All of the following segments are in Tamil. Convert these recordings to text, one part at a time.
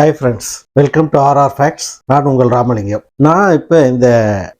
Hi friends welcome to RR facts நான் உங்கள் ராமலிங்கம். நான் இப்போ இந்த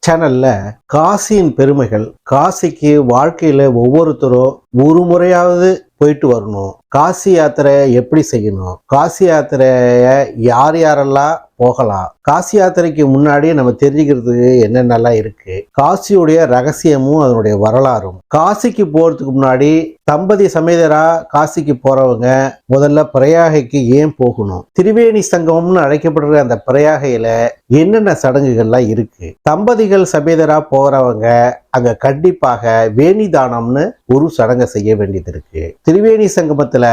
சேனலில் காசியின் பெருமைகள் காசிக்கு வாழ்க்கையில் ஒவ்வொருத்தரும் ஒரு முறையாவது போயிட்டு வரணும். காசி யாத்திரை எப்படி செய்யணும்? காசி யாத்திரையை யார் யாரெல்லாம் போகலாம்? காசி யாத்திரைக்கு முன்னாடியே நம்ம தெரிஞ்சுக்கிறதுக்கு என்னென்னலாம் இருக்கு? காசியுடைய ரகசியமும் அதனுடைய வரலாறும். காசிக்கு போறதுக்கு முன்னாடி தம்பதி சமேதரா காசிக்கு போறவங்க முதல்ல பிரயாகைக்கு ஏன் போகணும்? திரிவேணி சங்கமம்னு அழைக்கப்படுற அந்த பிரயாகையில என்னென்ன சடங்குகள்லாம் இருக்கு? தம்பதிகள் சமேதரா போறவங்க அங்க கண்டிப்பாக வேணிதானம்னு ஒரு சடங்கை செய்ய வேண்டியது இருக்கு. திரிவேணி சங்கமத்துல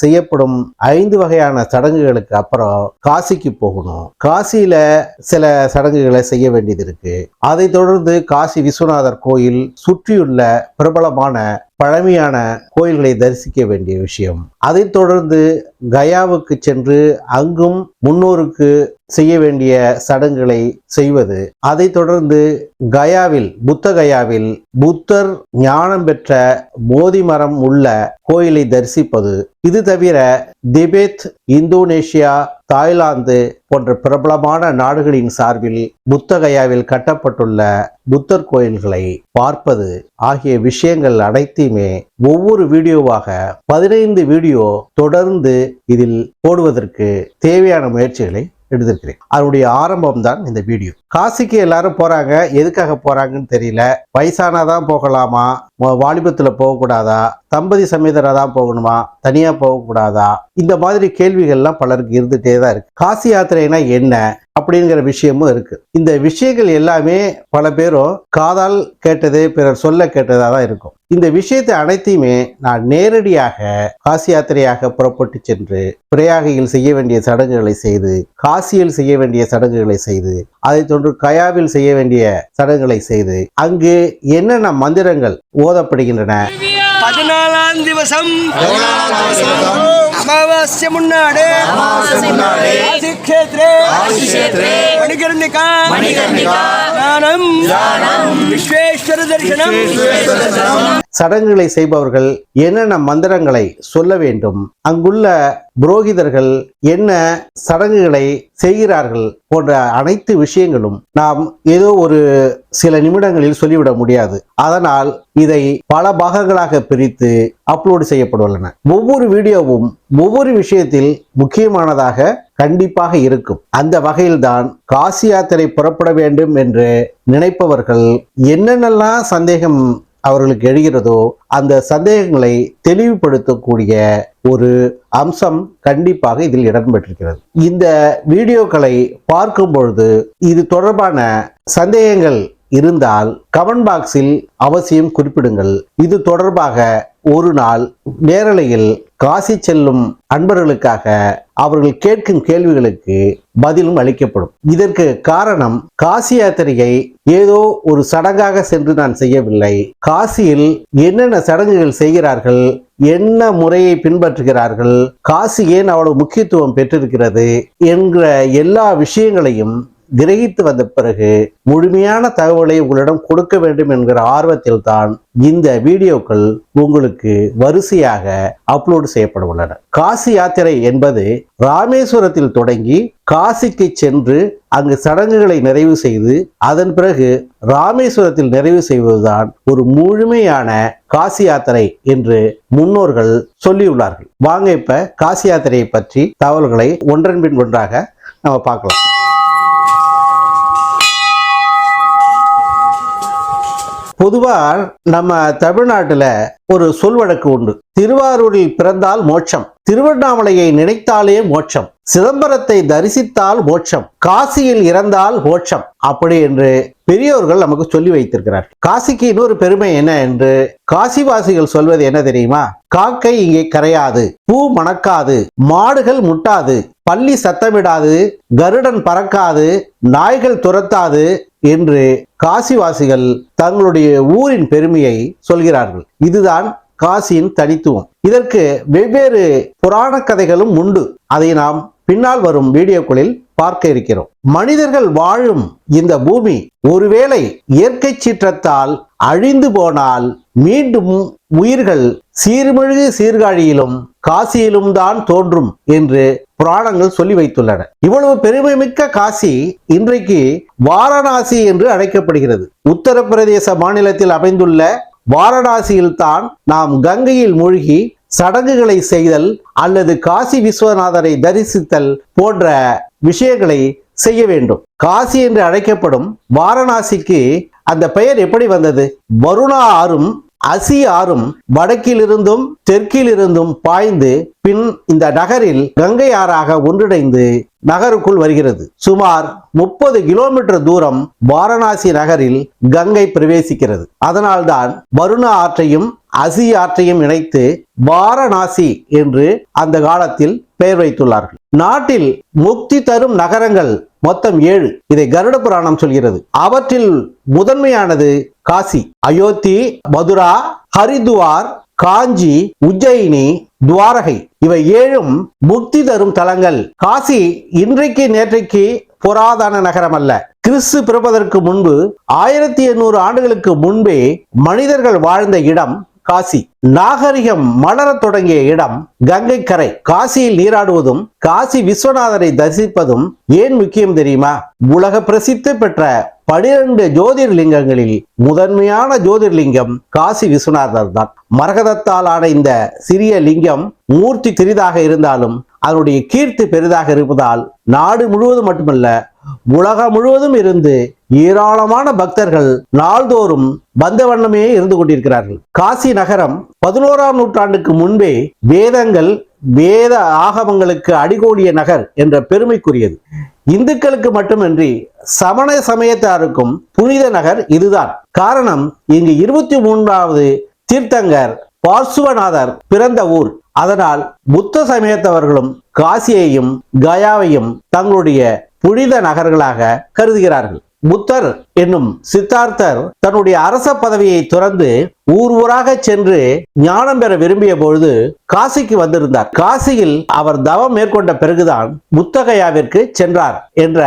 செய்யப்படும் ஐந்து வகையான சடங்குகளுக்கு அப்புறம் காசிக்கு போகணும். காசியில சில சடங்குகளை செய்ய வேண்டியது இருக்கு. அதை தொடர்ந்து காசி விஸ்வநாதர் கோயில் சுற்றியுள்ள பிரபலமான பழமையான கோயில்களை தரிசிக்க வேண்டிய விஷயம். அதைத் தொடர்ந்து கயாவுக்கு சென்று அங்கும் முன்னோருக்கு செய்ய வேண்டிய சடங்குகளை செய்வது. அதைத் தொடர்ந்து கயாவில் புத்த கயாவில் புத்தர் ஞானம் பெற்ற போதி மரம் உள்ள கோயிலை தரிசிப்பது. இது தவிர திபெத் இந்தோனேஷியா தாய்லாந்து போன்ற பிரபலமான நாடுகளின் சார்பில் புத்தகயாவில் கட்டப்பட்டுள்ள புத்தர் கோயில்களை பார்ப்பது ஆகிய விஷயங்கள் அனைத்தையுமே ஒவ்வொரு வீடியோவாக பதினைந்து வீடியோ தொடர்ந்து இதில் போடுவதற்கு தேவையான முயற்சிகளை எடுத்திருக்கிறேன். அதனுடைய ஆரம்பம் தான் இந்த வீடியோ. காசிக்கு எல்லாரும் போறாங்க எதுக்காக போறாங்கன்னு தெரியல. வயசானாதான் போகலாமா? வாலிபத்துல போகக்கூடாதா? தம்பதி சமேதரா தான் போகணுமா? தனியா போகக்கூடாதா? இந்த மாதிரி கேள்விகள்லாம் பலருக்கு இருந்துட்டே தான் இருக்கு. காசி யாத்திரைனா என்ன? அப்படிங்கிற விஷயமும் இருக்கு. இந்த விஷயங்கள் எல்லாமே பல பேரும் காதால் கேட்டது பிறர் சொல்ல கேட்டதா தான் இருக்கும். இந்த விஷயத்தை அனைத்தையுமே நான் நேரடியாக காசி யாத்திரையாக புறப்பட்டு சென்று பிரயாகையில் செய்ய வேண்டிய சடங்குகளை செய்து காசியில் செய்ய வேண்டிய சடங்குகளை செய்து அதைத் தொன்று கயாவில் செய்ய வேண்டிய சடங்குகளை செய்து அங்கு என்னென்ன மந்திரங்கள் ஓதப்படுகின்றன? గౌడాన్ దివసం. అమావాస్యమున్నాడే క్షేత్రే మణికర్ణిక. జ్ఞానం. విశ్వేశ్వర దర్శనం. சடங்குகளை செய்பவர்கள் என்னென்ன மந்திரங்களை சொல்ல வேண்டும்? அங்குள்ள புரோகிதர்கள் என்ன சடங்குகளை செய்கிறார்கள் போன்ற அனைத்து விஷயங்களும் நாம் ஏதோ ஒரு சில நிமிடங்களில் சொல்லிவிட முடியாது. அதனால் இதை பல பாகங்களாக பிரித்து அப்லோடு செய்யப்பட்டுள்ளன ஒவ்வொரு வீடியோவும் ஒவ்வொரு விஷயத்தில் முக்கியமானதாக கண்டிப்பாக இருக்கும். அந்த வகையில்தான் காசி யாத்திரை புறப்பட வேண்டும் என்று நினைப்பவர்கள் என்னென்னலாம் சந்தேகம் அவர்களுக்கு எழுகிறதோ அந்த சந்தேகங்களை தெளிவுபடுத்தக்கூடிய ஒரு அம்சம் கண்டிப்பாக இதில் இடம்பெற்றிருக்கிறது. இந்த வீடியோக்களை பார்க்கும் பொழுது இது தொடர்பான சந்தேகங்கள் இருந்தால் கமெண்ட் பாக்ஸில் அவசியம் குறிப்பிடுங்கள். இது தொடர்பாக ஒரு நாள் நேரலையில் காசி செல்லும் அன்பர்களுக்காக அவர்கள் கேட்கும் கேள்விகளுக்கு பதிலும் அளிக்கப்படும். இதற்கு காரணம் காசி யாத்திரையை ஏதோ ஒரு சடங்காக சென்று நான் செய்யவில்லை. காசியில் என்னென்ன சடங்குகள் செய்கிறார்கள் என்ன முறையை பின்பற்றுகிறார்கள் காசி ஏன் அவ்வளவு முக்கியத்துவம் பெற்றிருக்கிறது என்கிற எல்லா விஷயங்களையும் கிரகித்து வந்த பிறகு முழுமையான தகவலை உங்களிடம் கொடுக்க வேண்டும் என்கிற ஆர்வத்தில் தான் இந்த வீடியோக்கள் உங்களுக்கு வரிசையாக அப்லோடு செய்யப்பட உள்ளன காசி யாத்திரை என்பது ராமேஸ்வரத்தில் தொடங்கி காசிக்கு சென்று அங்கு சடங்குகளை நிறைவு செய்து அதன் பிறகு ராமேஸ்வரத்தில் நிறைவு செய்வதுதான் ஒரு முழுமையான காசி யாத்திரை என்று முன்னோர்கள் சொல்லியுள்ளார்கள். வாங்க இப்ப காசி யாத்திரையை பற்றி தகவல்களை ஒன்றன் பின் ஒன்றாக நம்ம பார்க்கலாம். பொதுவாக நம்ம தமிழ்நாட்டில் ஒரு சொல் வழக்கு உண்டு. திருவாரூரில் பிறந்தால் மோட்சம். திருவண்ணாமலையை நினைத்தாலே மோட்சம். சிதம்பரத்தை தரிசித்தால் மோட்சம். காசியில் இறந்தால் மோட்சம். அப்படி என்று பெரியோர்கள் நமக்கு சொல்லி வைத்திருக்கிறார் காசிக்கு இன்னொரு பெருமை என்ன என்று காசிவாசிகள் சொல்வது என்ன தெரியுமா? காக்கை இங்கே கரையாது பூ மணக்காது மாடுகள் முட்டாது பள்ளி சத்தமிடாது கருடன் பறக்காது நாய்கள் துரத்தாது என்று காசிவாசிகள் தங்களுடைய ஊரின் பெருமையை சொல்கிறார்கள். இதுதான் காசியின் தனித்துவம். இதற்கு வெவ்வேறு புராண கதைகளும் உண்டு. அதை நாம் பின்னால் வரும் வீடியோக்களில் பார்க்க இருக்கிறோம். மனிதர்கள் வாழும் இந்த பூமி ஒருவேளை இயற்கை சீற்றத்தால் அழிந்து போனால் மீண்டும் உயிர்கள் சீர்மிகு சீர்காழியிலும் காசியிலும் தான் தோன்றும் என்று புராணங்கள் சொல்லி வைத்துள்ளன. இவ்வளவு பெருமைமிக்க காசி இன்றைக்கு வாரணாசி என்று அழைக்கப்படுகிறது. உத்தரப்பிரதேச மாநிலத்தில் அமைந்துள்ள வாரணாசியில் தான் நாம் கங்கையில் மூழ்கி சடங்குகளை செய்தல் அல்லது காசி விஸ்வநாதரை தரிசித்தல் போன்ற விஷயங்களை செய்ய வேண்டும். காசி என்று அழைக்கப்படும் வாரணாசிக்கு அந்த பெயர் எப்படி வந்தது? வருணா ஆறும் அசி ஆறும் வடக்கிலிருந்தும் தெற்கிலிருந்தும் பாய்ந்து பின் இந்த நகரில் கங்கை ஆறாக ஒன்றிணைந்து நகருக்குள் வருகிறது. சுமார் முப்பது கிலோமீட்டர் தூரம் வாரணாசி நகரில் கங்கை பிரவேசிக்கிறது. அதனால்தான் வருணா ஆற்றையும் அசி ஆற்றையும் இணைத்து வாரணாசி என்று அந்த காலத்தில் பெயர் வைத்துள்ளார்கள். நாட்டில் முக்தி தரும் நகரங்கள் மொத்தம் ஏழு. இதை கருட புராணம் சொல்கிறது. அவற்றில் முதன்மையானது காசி. அயோத்தி மதுரா ஹரித்துவார் காஞ்சி உஜ்ஜயினி துவாரகை. இவை ஏழும் முக்தி தரும் தலங்கள். காசி இன்றைக்கு நேற்றைக்கு புராதன நகரம் அல்ல கிறிஸ்து பிறப்பதற்கு முன்பு ஆயிரத்தி எண்ணூறு ஆண்டுகளுக்கு முன்பே மனிதர்கள் வாழ்ந்த இடம் காசி. நாகரிகம் மலரத் தொடங்கிய இடம் கங்கை கரை காசியில் நீராடுவதும் காசி விஸ்வநாதரை தரிசிப்பதும் ஏன் முக்கியம் தெரியுமா? உலக பிரசித்தி பெற்ற பனிரெண்டு ஜோதிர்லிங்கங்களில் முதன்மையான ஜோதிர்லிங்கம் காசி விஸ்வநாதர் தான். மரகதத்தால் ஆன இந்த சிறிய லிங்கம் மூர்த்தி சிறிதாக இருந்தாலும் அதனுடைய கீர்த்தி பெரிதாக இருப்பதால் நாடு முழுவதும் மட்டுமல்ல உலகம் முழுவதும் இருந்து ஏராளமான பக்தர்கள் நாள்தோறும் வந்த வண்ணமே இருந்து கொண்டிருக்கிறார்கள். காசி நகரம் பதினோராம் நூற்றாண்டுக்கு முன்பே வேதங்கள் வேத ஆகமங்களுக்கு அடிகோடிய நகர் என்ற பெருமைக்குரியது. இந்துக்களுக்கு மட்டுமின்றி சமண சமயத்தாருக்கும் புனித நகர் இதுதான். காரணம் இங்கு இருபத்தி மூன்றாவது தீர்த்தங்கர் பார்சுவநாதர் பிறந்த ஊர். அதனால் புத்த சமயத்தவர்களும் காசியையும் கயாவையும் தங்களுடைய புனித நகர்களாக கருதுகிறார்கள். புத்தர் என்னும் சித்தார்த்தர் தன்னுடைய அரச பதவியை துறந்து ஊர் ஊராக சென்று ஞானம் பெற விரும்பிய பொழுது காசிக்கு வந்திருந்தார். காசியில் அவர் தவம் மேற்கொண்ட பிறகுதான் புத்தகையாவிற்கு சென்றார் என்ற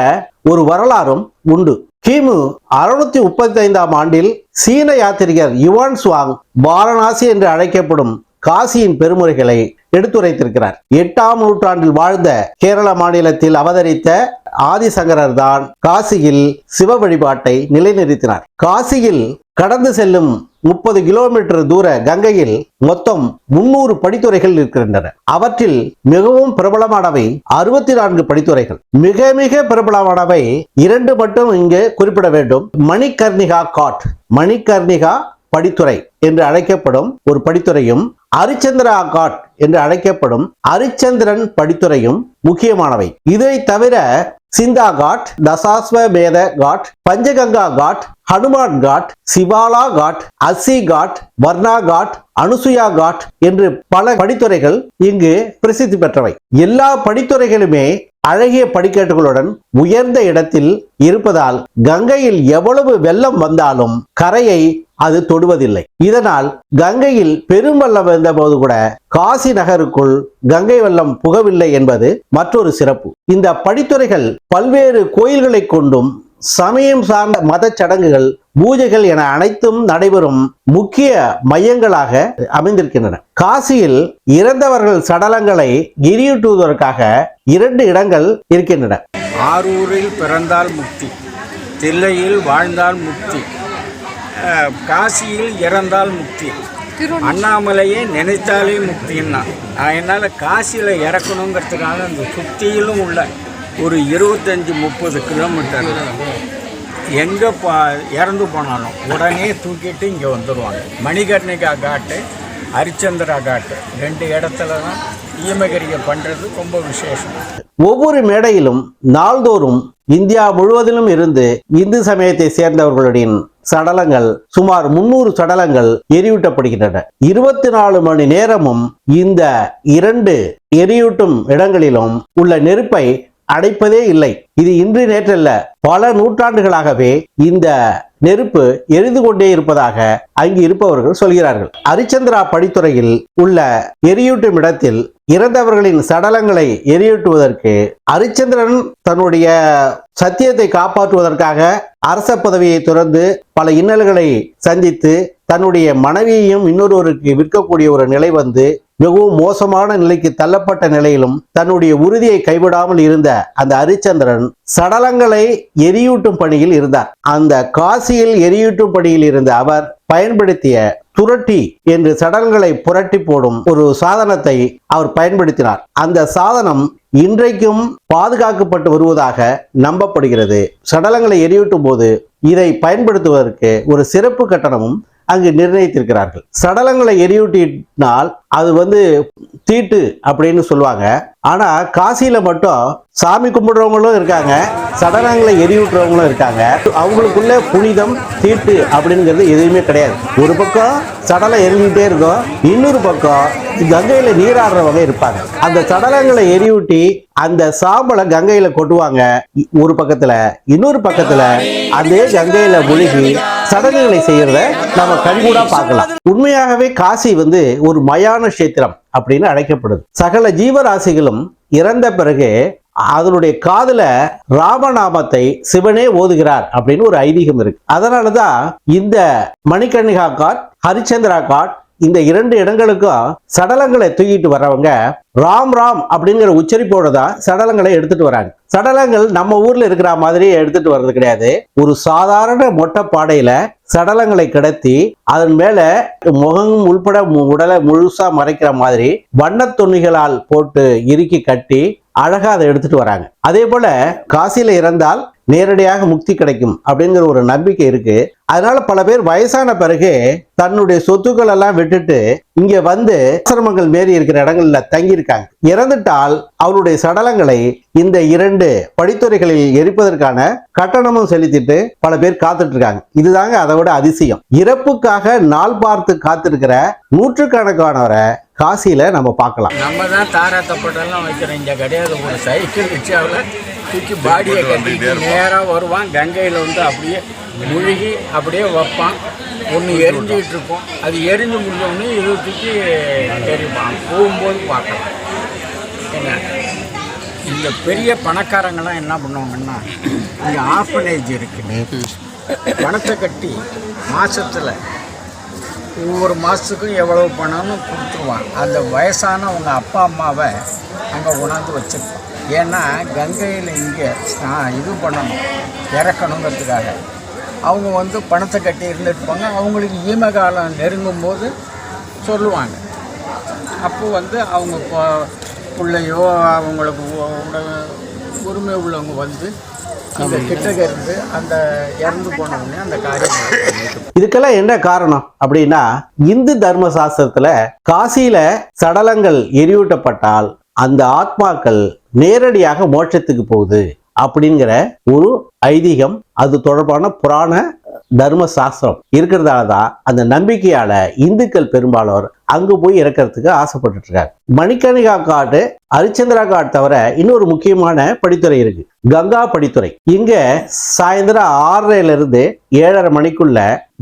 ஒரு வரலாறும் உண்டு. கிமு அறுநூத்தி முப்பத்தி ஐந்தாம் ஆண்டில் சீன யாத்திரிகர் யுவான் சுவாங் வாரணாசி என்று அழைக்கப்படும் காசியின் பெருமுறைகளை எடுத்துரைத்திருக்கிறார். எட்டாம் நூற்றாண்டில் வாழ்ந்த கேரள மாநிலத்தில் அவதரித்த ஆதிசங்கரர் தான் காசியில் சிவ வழிபாட்டை நிலைநிறுத்தினார். காசியில் கடந்து செல்லும் முப்பது கிலோமீட்டர் தூர கங்கையில் மொத்தம் முன்னூறு படித்துறைகள் இருக்கின்றன. அவற்றில் மிகவும் பிரபலமானவை அறுபத்தி நான்கு படித்துறைகள். மிக மிக பிரபலமானவை இரண்டு மட்டும் இங்கு குறிப்பிட வேண்டும். மணிகர்ணிகா காட். மணிகர்ணிகா படித்துறை என்று அழைக்கப்படும் ஒரு படித்துறையும் அரிச்சந்திரா காட் என்று அழைக்கப்படும் அரிச்சந்திரன் படித்துறையும் முக்கியமானவை. இதை தவிர சிந்தா காட் தசாஸ்வமேத காட் பஞ்சகங்கா காட் ஹனுமான் காட் சிவாலா காட் அசி காட் வர்ணா காட் அனுசுயா காட் என்று பல படித்துறைகள் இங்கு பிரசித்தி பெற்றவை. எல்லா படித்துறைகளுமே அழகிய படிக்கட்டுகளுடன் உயர்ந்த இடத்தில் இருப்பதால் கங்கையில் எவ்வளவு வெள்ளம் வந்தாலும் கரையை அது தொடுவதில்லை. இதனால் கங்கையில் பெரும் வெள்ளம் வந்தபோது கூட காசி நகருக்குள் கங்கை வெள்ளம் புகவில்லை என்பது மற்றொரு சிறப்பு. இந்த படித்துறைகள் பல்வேறு கோயில்களை கொண்டும் சமயம் சார்ந்த மத சடங்குகள் பூஜைகள் என அனைத்தும் நடைபெறும் முக்கிய மையங்களாக அமைந்திருக்கின்றன. காசியில் இறந்தவர்கள் சடலங்களை எரியூட்டுவதற்காக இரண்டு இடங்கள் இருக்கின்றன. ஆரூரில் பிறந்தால் முக்தி தில்லையில் வாழ்ந்தால் முக்தி காசியில் இறந்தால் முக்தி. அண்ணாமலையே நினைத்தாலே முக்தின்னா அதனால் காசியில் இறக்கணுங்கிறதுக்காக அந்த சுத்தியிலும் உள்ள ஒரு இருபத்தஞ்சி முப்பது கிலோமீட்டர். எங்கே பா இறந்து போனாலும் உடனே தூக்கிட்டு இங்கே வந்துடுவாங்க மணிகர்ணிகா காட்டு ஹரிச்சந்திரா காட்டு ரெண்டு இடத்துல தான் ஈமகரியை பண்ணுறது ரொம்ப விசேஷம். ஒவ்வொரு மேடையிலும் நாள்தோறும் இந்தியா முழுவதிலும் இருந்து இந்து சமயத்தை சேர்ந்தவர்களுடைய சடலங்கள் சுமார் முன்னூறு சடலங்கள் எரியூட்டப்படுகின்றன. இருபத்தி நாலு மணி நேரமும் இந்த இரண்டு எரியூட்டும் இடங்களிலும் உள்ள நெருப்பை அடைப்பதே இல்லை. இது இன்று நேற்றல்ல. பல நூற்றாண்டுகளாகவே இந்த நெருப்பு எரிந்து கொண்டே இருப்பதாக அங்கு இருப்பவர்கள் சொல்கிறார்கள். ஹரிச்சந்திரா படித்துறையில் உள்ள எரியூட்டும் இடத்தில் இறந்தவர்களின் சடலங்களை எரியூட்டுவதற்கு ஹரிச்சந்திரன் தன்னுடைய சத்தியத்தை காப்பாற்றுவதற்காக அரச பதவியை துறந்து பல இன்னல்களை சந்தித்து தன்னுடைய மனைவியையும் இன்னொருவருக்கு விற்கக்கூடிய ஒரு நிலை வந்து மிகவும் மோசமான நிலைக்கு தள்ளப்பட்ட நிலையிலும் தன்னுடைய உறுதியை கைவிடாமல் இருந்த அந்த ஹரிச்சந்திரன் சடலங்களை எரியூட்டும் பணியில் இருந்தார். அந்த காசியில் எரியூட்டும் பணியில் இருந்த அவர் பயன்படுத்திய துரட்டி என்று சடலங்களை புரட்டி போடும் ஒரு சாதனத்தை அவர் பயன்படுத்தினார். அந்த சாதனம் இன்றைக்கும் பாதுகாக்கப்பட்டு வருவதாக நம்பப்படுகிறது. சடலங்களை எரியூட்டும் போது இதை பயன்படுத்துவதற்கு ஒரு சிறப்பு கட்டணமும் அங்கு நிர்ணயித்திருக்கிறார்கள். சடலங்களை எரியூட்டினால் அது வந்து தீட்டு அப்படின்னு சொல்லுவாங்க. ஆனா காசியில மட்டும் சாமி கும்பிடுறவங்களும் இருக்காங்க சடலங்களை எரியூட்டுறவங்களும் இருக்காங்க. அவங்களுக்குள்ள புனிதம் தீட்டு அப்படிங்கிறது எதுவுமே கிடையாது. ஒரு பக்கம் சடலம் எரிஞ்சுட்டே இருக்கும் இன்னொரு பக்கம் கங்கையில நீராடுறவங்க இருப்பாங்க. அந்த சடலங்களை எரியூட்டி அந்த சாம்பலை கங்கையில கொட்டுவாங்க. ஒரு பக்கத்துல இன்னொரு பக்கத்துல அதே கங்கையில முழுகி சடங்குகளை செய்யறத நம்ம கண்கூடா பார்க்கலாம். உண்மையாகவே காசி வந்து ஒரு மயான கஷேத்திரம் அப்படின்னு அழைக்கப்படுது. சகல ஜீவராசிகளும் இறந்த பிறகு அதனுடைய காதுல ராமநாமத்தை சிவனே ஓதுகிறார் அப்படின்னு ஒரு ஐதீகம் இருக்கு. அதனாலதான் இந்த மணிகர்ணிகா காட் ஹரிச்சந்திரா காட் இந்த இரண்டு இடங்களுக்கும் சடலங்களை தூக்கிட்டு வரவங்க ராம் ராம் அப்படிங்கிற உச்சரிப்போட தான் சடலங்களை எடுத்துட்டு வராங்க. சடலங்கள் நம்ம ஊர்ல இருக்கிற மாதிரி எடுத்துட்டு வர்றது கிடையாது. ஒரு சாதாரண மொட்டை பாடையில சடலங்களை கிடத்தி அதன் மேல முகம் உள்பட மு- உடலை முழுசா மறைக்கிற மாதிரி வண்ணத் துணிகளால் போட்டு இறுக்கி கட்டி அழகா அதை எடுத்துட்டு வராங்க. அதே போல காசியில இறந்தால் நேரடியாக முக்தி கிடைக்கும் அப்படிங்கிற ஒரு நம்பிக்கை இருக்கு. அதனால பல பேர் வயசான பிறகு தன்னுடைய சொத்துக்கள் எல்லாம் விட்டுட்டு இங்க வந்து ஆசிரமங்கள் மாரி இருக்கிற இடங்கள்ல தங்கி இருக்காங்க இறந்துட்டால் அவருடைய சடலங்களை இந்த இரண்டு படித்துறைகளில் எரிப்பதற்கான கட்டணமும் செலுத்திட்டு பல பேர் காத்துட்டு இருக்காங்க இதுதாங்க அதை விட அதிசயம். இறப்புக்காக நாள் பார்த்து காத்திருக்கிற நூற்றுக்கணக்கானவரை காசியில நம்ம பார்க்கலாம். நம்ம தான் தாரா தப்பட்டெல்லாம் வைக்கிறோம் கிடையாது. ஒரு சைக்கிள் ரிக்ஷாவில் தூக்கி பாடியை கட்டிட்டு நேராக வருவான். கங்கையில் வந்து அப்படியே முழுகி அப்படியே வைப்பான். ஒன்று எரிஞ்சிட்டு இருக்கும். அது எரிஞ்சு முடிஞ்சோடனே இது தூக்கி எரிப்பான் போகும்போது பார்க்கலாம். என்ன? இந்த பெரிய பணக்காரங்களாம் என்ன பண்ணுவாங்கன்னா இங்கே ஆர்ஃபனேஜ் இருக்குது பணத்தை கட்டி மாசத்துல ஒவ்வொரு மாதத்துக்கும் எவ்வளவு பணம்னு கொடுத்துருவான். அந்த வயசானவங்க அப்பா அம்மாவை அங்கே கொண்டாந்து வச்சிருப்பான். ஏன்னா கங்கையில் இங்கே இது பண்ணணும் இறக்கணுங்கிறதுக்காக. அவங்க வந்து பணத்தை கட்டி இருந்துருப்பாங்க. அவங்களுக்கு ஈம காலம் நெருங்கும் போது சொல்லுவாங்க. அப்போ வந்து அவங்க பிள்ளையோ அவங்களுக்கு உரிமை உள்ளவங்க வந்து அந்த கிட்டக்க இருந்து அந்த இறந்து போனவொடனே அந்த காரியம் இதுக்கெல்லாம் என்ன காரணம் அப்படின்னா இந்து தர்ம சாஸ்திரத்துல காசியில சடலங்கள் எரியூட்டப்பட்டால் அந்த ஆத்மாக்கள் நேரடியாக மோட்சத்துக்கு போகுது அப்படிங்கிற ஒரு ஐதீகம் அது தொடர்பான புராண தர்ம சாஸ்திரம் இருக்கிறதால தான் அந்த நம்பிக்கையால இந்துக்கள் பெரும்பாலோர் அங்கு போய் இறக்கிறதுக்கு ஆசைப்பட்டுட்டு மணிக்கணிகா காடு ஹரிச்சந்திரா காட் தவிர இன்னொரு முக்கியமான படித்துறை இருக்கு. கங்கா படித்துறை. இங்க சாயந்தரம் ஆறரைல இருந்து ஏழரை மணிக்குள்ள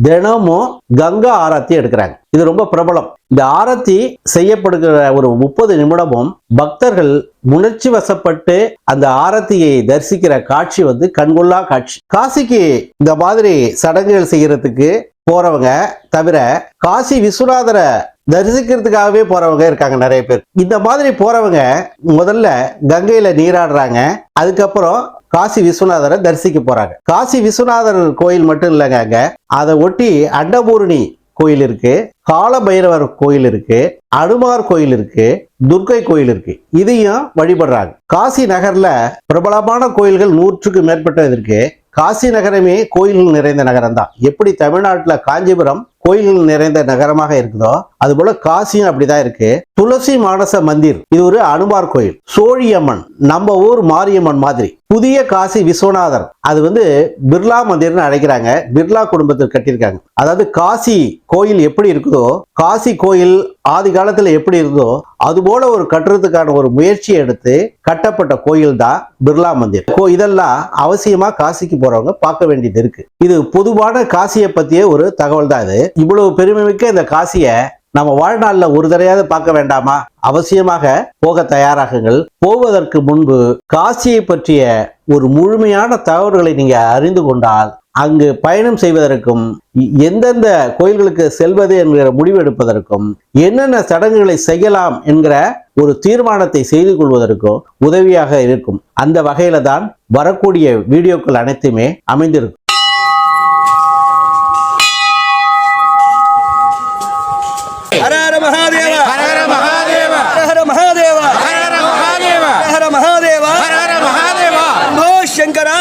தினமும் கங்கா ஆரத்தி எடுக்கிறாங்க. இது ரொம்ப பிரபலம். இந்த ஆரத்தி செய்யப்படுகிற ஒரு முப்பது நிமிடமும் பக்தர்கள் உணர்ச்சி வசப்பட்டு அந்த ஆரத்தியை தரிசிக்கிற காட்சி வந்து கண்கொள்ளா காட்சி. காசிக்கு இந்த மாதிரி சடங்குகள் செய்யறதுக்கு போறவங்க தவிர காசி விஸ்வநாதரை தரிசிக்கிறதுக்காகவே போறவங்க இருக்காங்க நிறைய பேர். இந்த மாதிரி போறவங்க முதல்ல கங்கையில நீராடுறாங்க. அதுக்கப்புறம் காசி விஸ்வநாதரை தரிசிக்க போறாங்க. காசி விஸ்வநாதர் கோயில் மட்டும் இல்லைங்க அங்க. அதை ஒட்டி அண்டபூரணி கோயில் இருக்கு. காலபைரவர் கோயில் இருக்கு. அனுமார் கோயில் இருக்கு. துர்க்கை கோயில் இருக்கு. இதையும் வழிபடுறாங்க. காசி நகர்ல பிரபலமான கோயில்கள் நூற்றுக்கு மேற்பட்டது இருக்கு. காசி நகரமே கோயில்கள் நிறைந்த நகரம் தான் எப்படி தமிழ்நாட்டில் காஞ்சிபுரம் கோயில்கள் நிறைந்த நகரமாக இருக்குதோ அது போல காசியும் அப்படிதான் இருக்கு. துளசி மானச மந்திர் இது ஒரு அனுமார் கோயில். சோழியம்மன் நம்ம ஊர் மாரியம்மன் மாதிரி. புதிய காசி விஸ்வநாதர் அது வந்து பிர்லா மந்திர்னு அழைக்கிறாங்க. பிர்லா குடும்பத்தில் கட்டியிருக்காங்க. அதாவது காசி கோயில் எப்படி இருக்குதோ காசி கோயில் ஆதி காலத்துல எப்படி இருந்தோ அது போல ஒரு கட்டுறதுக்கான ஒரு முயற்சி எடுத்து கட்டப்பட்ட கோயில் தான் பிர்லா மந்திர். இதெல்லாம் அவசியமா காசிக்கு போறவங்க பார்க்க வேண்டியது இருக்கு. இது பொதுவான காசியை பத்திய ஒரு தகவல் தான் இது. இவ்வளவு பெருமைமிக்க இந்த காசியை நம்ம வாழ்நாளில் ஒரு தடையாவது பார்க்க வேண்டாமா? அவசியமாக போக தயாராகுங்கள். போவதற்கு முன்பு காசியை பற்றிய ஒரு முழுமையான தகவல்களை நீங்க அறிந்து கொண்டால் அங்கு பயணம் செய்வதற்கும் எந்தெந்த கோயில்களுக்கு செல்வது என்கிற முடிவெடுப்பதற்கும் என்னென்ன சடங்குகளை செய்யலாம் என்கிற ஒரு தீர்மானத்தை செய்து கொள்வதற்கும் உதவியாக இருக்கும். அந்த வகையில தான் வரக்கூடிய வீடியோக்கள் அனைத்துமே அமைந்திருக்கும். சங்கரா